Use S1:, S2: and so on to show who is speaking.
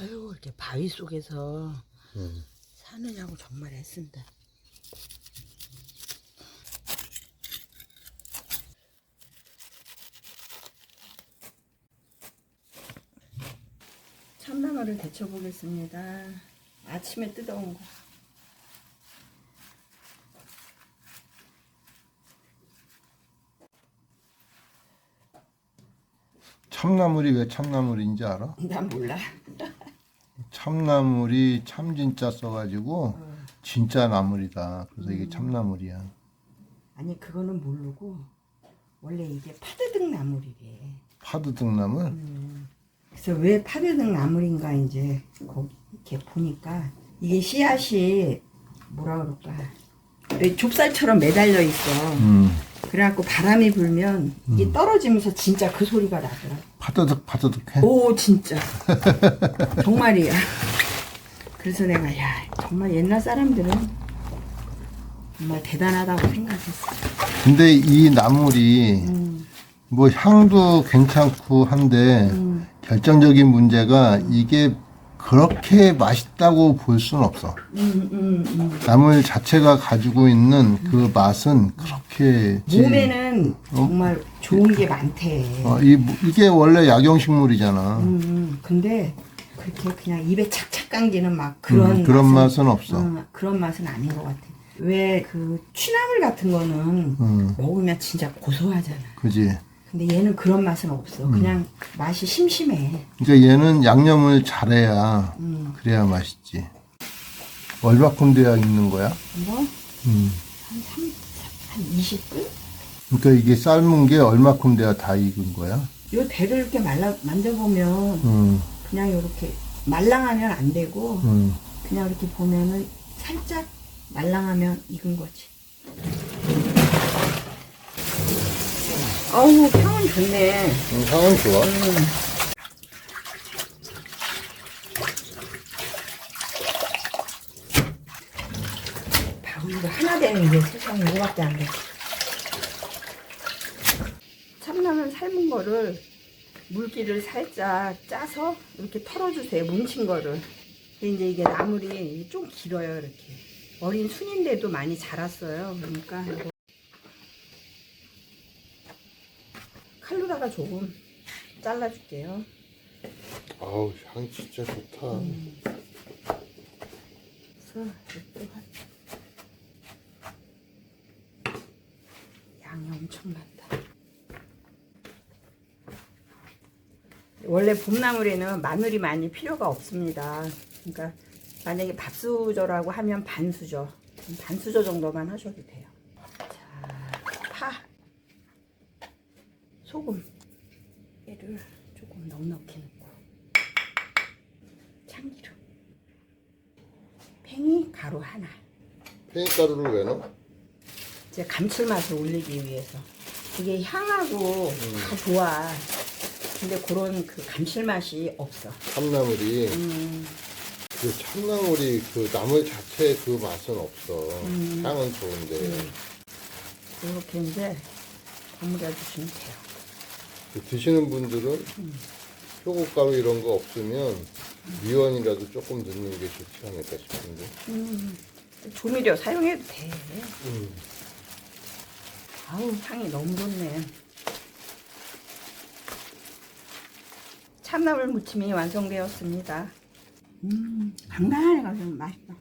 S1: 아유 이렇게 바위 속에서
S2: 음.
S1: 사느냐고 정말 애쓴다. 참나무를 데쳐 보겠습니다. 아침에 뜯어온 거.
S2: 참나물이 왜 참나물인지 알아?
S1: 난 몰라.
S2: 참나물이 참 진짜 써가지고 진짜 나물이다. 그래서 이게 참나물이야.
S1: 아니 그거는 모르고 원래 이게 파드득 나물이래.
S2: 파드등 나물?
S1: 그래서 왜 파르등 나물인가 이제 거기 이렇게 보니까 이게 씨앗이 뭐라 그럴까 왜 좁쌀처럼 매달려 있어.
S2: 음.
S1: 그래갖고 바람이 불면 이게 떨어지면서 진짜 그 소리가 나더라.
S2: 파드득 파드득해.
S1: 오 진짜 정말이야. 그래서 내가 야 정말 옛날 사람들은 정말 대단하다고 생각했어.
S2: 근데 이 나물이
S1: 음,
S2: 뭐 향도 괜찮고 한데
S1: 음,
S2: 결정적인 문제가 이게 그렇게 맛있다고 볼 수는 없어.
S1: 음, 음, 음.
S2: 나물 자체가 가지고 있는 그 맛은 그렇게 지-
S1: 몸에는 정말 좋은 게 많대.
S2: 어, 이, 이게 원래 약용식물이잖아.
S1: 음, 음. 근데 그렇게 그냥 입에 착착 감기는 막 그런
S2: 음, 그런 맛은 없어.
S1: 음, 그런 맛은 아닌 것 같아. 왜 그 취나물 같은 거는
S2: 음,
S1: 먹으면 진짜 고소하잖아.
S2: 그지.
S1: 근데 얘는 그런 맛은 없어.
S2: 음.
S1: 그냥 맛이 심심해.
S2: 그러니까 얘는 양념을 잘해야
S1: 음.
S2: 그래야 맛있지. 얼마큼 돼야 익는 거야?
S1: 뭐?
S2: 음.
S1: 한 3, 한 20분?
S2: 그러니까 이게 삶은 게 얼마큼 돼야 다 익은 거야?
S1: 요 대를 이렇게 말라, 만져보면
S2: 음,
S1: 그냥 이렇게 말랑하면 안 되고
S2: 음.
S1: 그냥 이렇게 보면은 살짝 말랑하면 익은 거지. 어우, 향은 좋네.
S2: 음, 향은 좋아.
S1: 바구니가 하나 되는 게 세상에 이거밖에 안 돼. 참나물 삶은 거를 물기를 살짝 짜서 이렇게 털어주세요. 뭉친 거를. 근데 이제 이게 나물이 좀 길어요. 이렇게. 어린 순인데도 많이 자랐어요. 그러니까 이거 칼로다가 조금 잘라줄게요.
S2: 아우, 향 진짜 좋다.
S1: 그래서 한- 양이 엄청 많다. 원래 봄나물에는 마늘이 많이 필요가 없습니다. 그러니까 만약에 밥수저라고 하면 반수저, 반수저 정도만 하셔도 돼요. 자, 파, 소금, 얘를 조금 넉넉히 넣고, 참기름. 팽이 가루 하나.
S2: 페인가루를 왜 넣어?
S1: 제 감칠맛을 올리기 위해서. 이게 향하고 다 좋아. 근데 그런 그 감칠맛이 없어.
S2: 참나물이
S1: 음,
S2: 그 참나물이 그 나물 자체의 그 맛은 없어.
S1: 음.
S2: 향은 좋은데
S1: 이렇게 이제 버무려 주시면 돼요.
S2: 그 드시는 분들은 표고가루 이런 거 없으면 미원이라도 조금 넣는 게 좋지 않을까 싶은데.
S1: 음, 조미료 사용해도 돼.
S2: 음.
S1: 아우, 향이 너무 좋네. 참나물 무침이 완성되었습니다. 음, 간간해가지고 맛있다.